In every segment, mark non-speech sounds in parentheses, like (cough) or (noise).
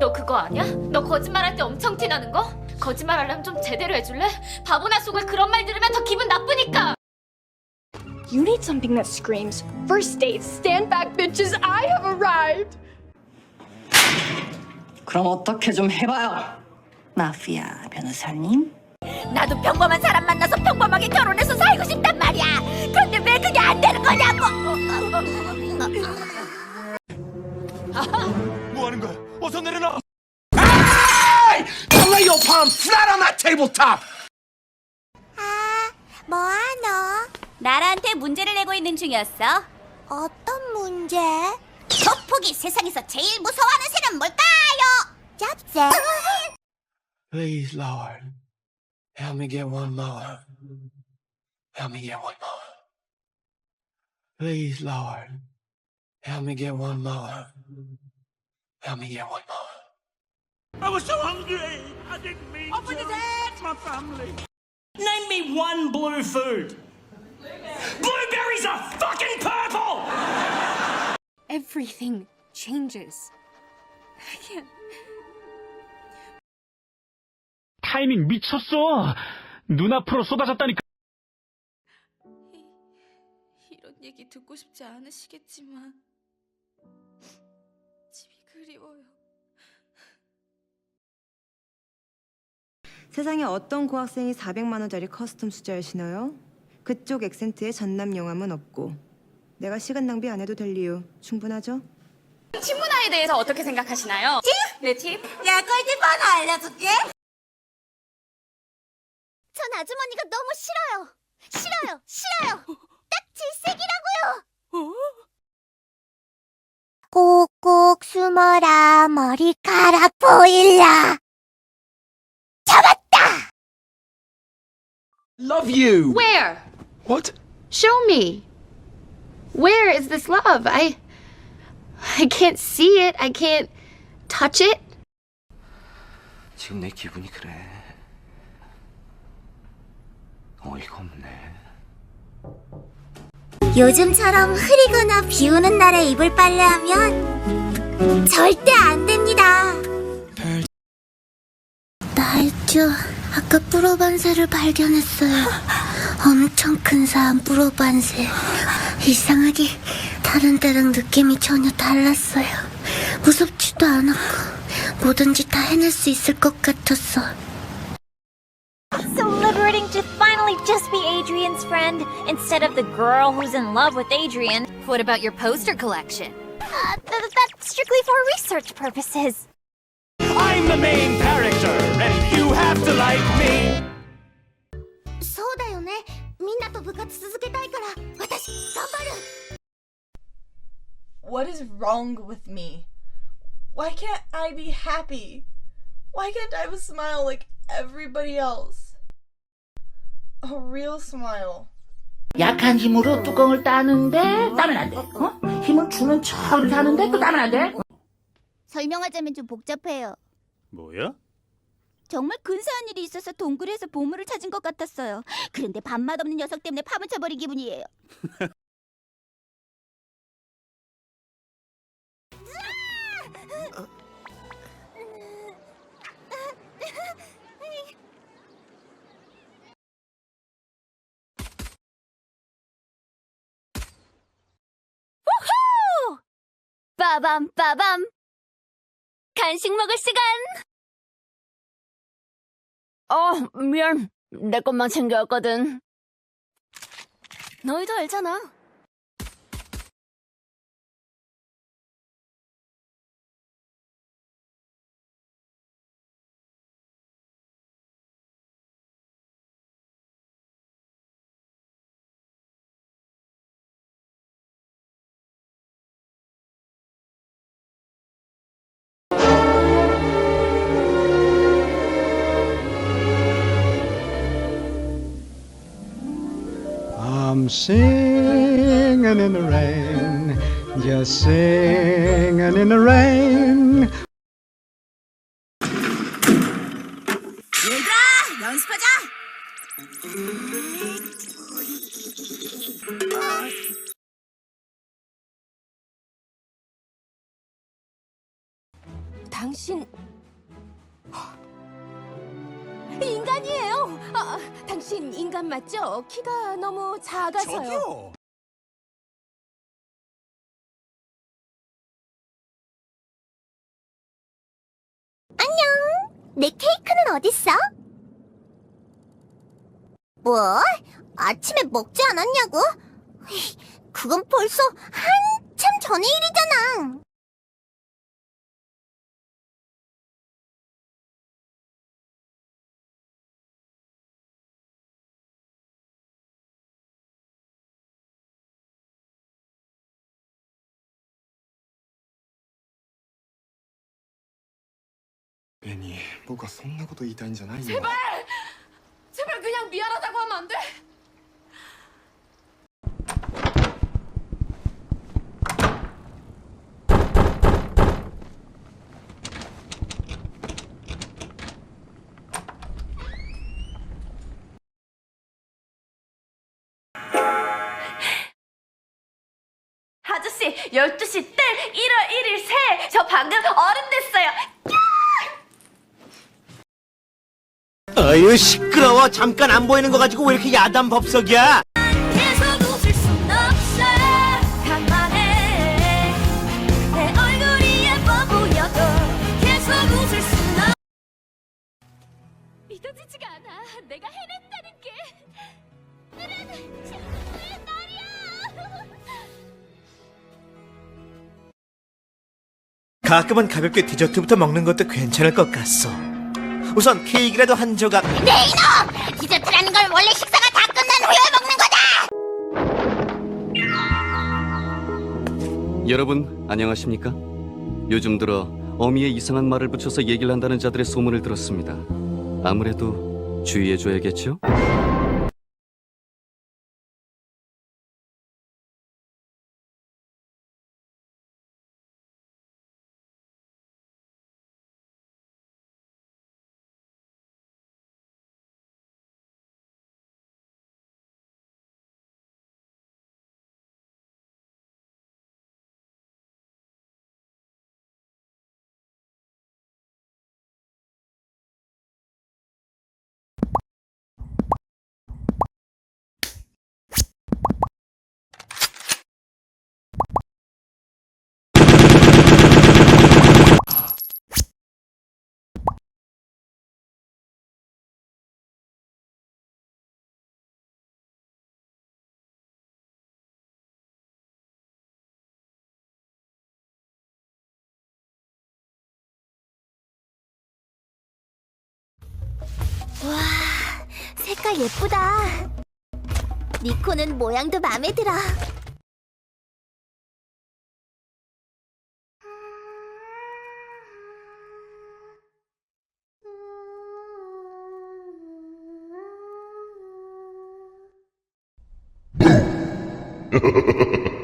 너 그거 아냐? 너 거짓말할 때 엄청 티나는 거? 거짓말 하려면 좀 제대로 해줄래? 바보나 속을 그런 말 들으면 더 기분 나쁘니까. You need something that screams first date, stand back, bitches, I have arrived! 그럼 어떻게 좀 해봐요. 마피아 변호사님. 나도 평범한 사람 만나서 평범하게 결혼해서 살고 싶단 말이야. 그런데 왜 그게 안 되는 거냐고. 거야? (laughs) 어서 내려놔! Don't lay your palm flat on that tabletop! 뭐하노? 나라한테 문제를 내고 있는 중이었어. 어떤 문제? 조폭이 세상에서 제일 무서워하는 새는 뭘까요? 짭새. Please, Lord, help me get one more. Help me get one more. Please, Lord, help me get one more. Help me get one more. I was so hungry! I didn't mean Open to. It's my family. Name me one blue food. Blueberries are fucking purple! Everything changes. I can't. 타이밍 미쳤어. 눈앞으로 쏟아졌다니까. 이런 얘기 듣고 싶지 않으시겠지만 그리워요. 세상에 어떤 고학생이 400만 원짜리 커스텀 수자를 신어요? 그쪽 액센트에 전남 영함은 없고 내가 시간 낭비 안 해도 될 이유 충분하죠? 친문화에 대해서 어떻게 생각하시나요? 네 팁? 야, 꿀팁 하나 알려줄게. 전 아주머니가 너무 싫어요. 싫어요, 싫어요. (laughs) 꼭꼭 숨어라 머리카락 보일라. 잡았다. Love you! Where? What? Show me. Where is this love? I I can't see it. I can't touch it. 지금 내 기분이 그래. 어이가 없네. 요즘처럼 흐리거나 비 오는 날에 이불 빨래하면 절대 안 됩니다. 날죠. 아까 뿌로반새를 발견했어요. 엄청 큰 사람 뿌로반새. 이상하게 다른 때랑 느낌이 전혀 달랐어요. 무섭지도 않았고 뭐든지 다 해낼 수 있을 것 같았어. Adrian's friend instead of the girl who's in love with Adrian. What about your poster collection? Uh, th- that's strictly for research purposes. I'm the main character, and you have to like me. そうだよね。みんなと部活続けたいから、私頑張る。 What is wrong with me? Why can't I be happy? Why can't I have a smile like everybody else? (laughs) A real smile. 약한 힘으로 뚜껑을 따는데 따면 안 돼. 어? 힘을 주는 척을 하는데 또 따면 안 돼. 설명하자면 좀 복잡해요. 뭐야? 정말 근사한 일이 있어서 동굴에서 보물을 찾은 것 같았어요. 그런데 밥맛 없는 녀석 때문에 파묻혀버린 기분이에요. (laughs) 빠밤 빠밤. 간식 먹을 시간. 어, 미안. 내 것만 챙겨왔거든. 너희도 알잖아. I'm singing in the rain, just singing in the rain. 얘들아, 연습하자. 당신 인간이에요. 아, 당신 인간 맞죠? 키가 너무 작아서요. 내 케이크는 어딨어? 뭐? 아침에 먹지 않았냐고? 휘, 그건 벌써 한참 전의 일이잖아. 애니 뭐가 속나고도 이단인 잖아 제발! 제발 그냥 미안하다고 하면 안 돼? 아저씨 12시 땡 1월 1일 새저 방금 어른 됐어요 어휴 시끄러워. 잠깐 안 보이는 거 가지고 왜 이렇게 야단 법석이야? 계속 웃을 순 없어. 간만에 내 얼굴이 예뻐 보여도 계속 웃을 순 없... 믿어지지가 않아. 내가 해냈다는 게 오늘은 친구의 날이야. 가끔은 가볍게 디저트부터 먹는 것도 괜찮을 것 같소 우선 케이크라도 한 조각 네 이놈! 디저트라는 걸 원래 식사가 다 끝난 후에 먹는 거다! 여러분 안녕하십니까? 요즘 들어 어미에 이상한 말을 붙여서 얘기를 한다는 자들의 소문을 들었습니다. 아무래도 주의해줘야겠죠? 색깔 예쁘다. 니코는 모양도 마음에 들어. (laughs)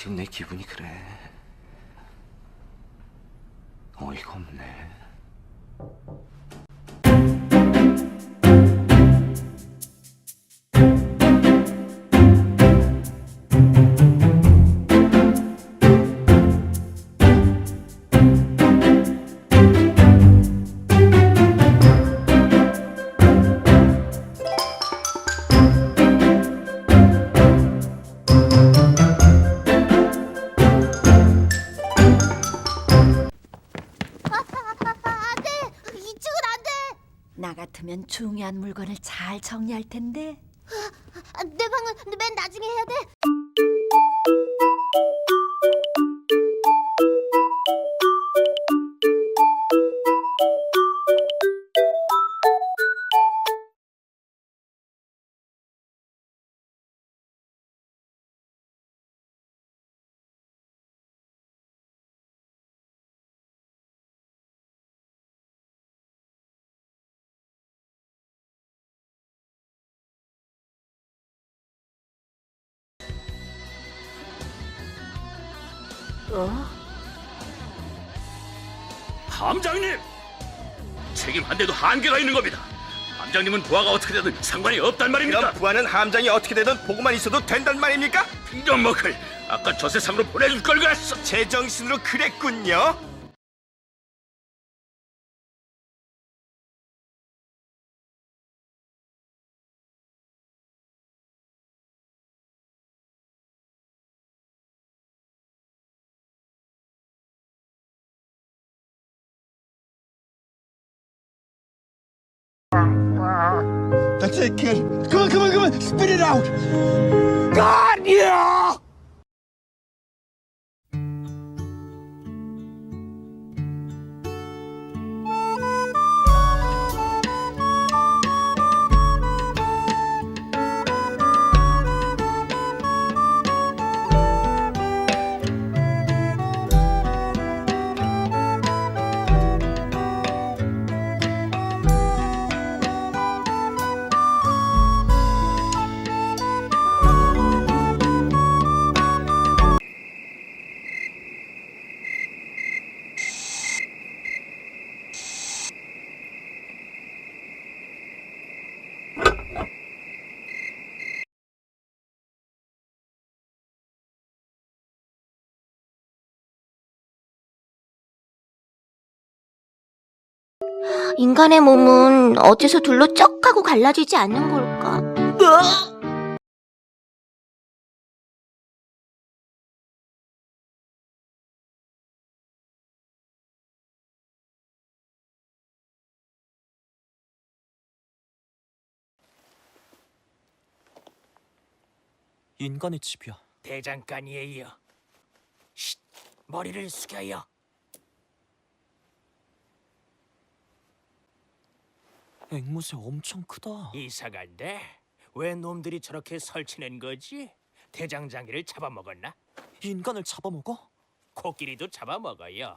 지금 내 기분이 그래. 어이가 없네. 중요한 물건을 잘잘 정리할 텐데. 아, 내 방은 맨 나중에 해야 돼. 함장님! 책임 한 대도 한계가 있는 겁니다. 함장님은 부하가 어떻게 되든 상관이 없단 말입니까? 그럼 부하는 함장이 어떻게 되든 보고만 있어도 된단 말입니까? 이런 머클 아까 저 세상으로 보내줄 걸 그랬어. 제정신으로 그랬군요. That's it, kid. Come on, come on, come on. Spit it out. God, yeah! 인간의 몸은 어째서 둘로 쩍 하고 갈라지지 않는 걸까? 인간의 집이야. 대장간이에요. 쉿, 머리를 숙여요. 앵무새 엄청 크다. 이상한데 왜 놈들이 저렇게 설치는 거지? 대장장이를 잡아먹었나? 인간을 잡아먹어? 코끼리도 잡아먹어요.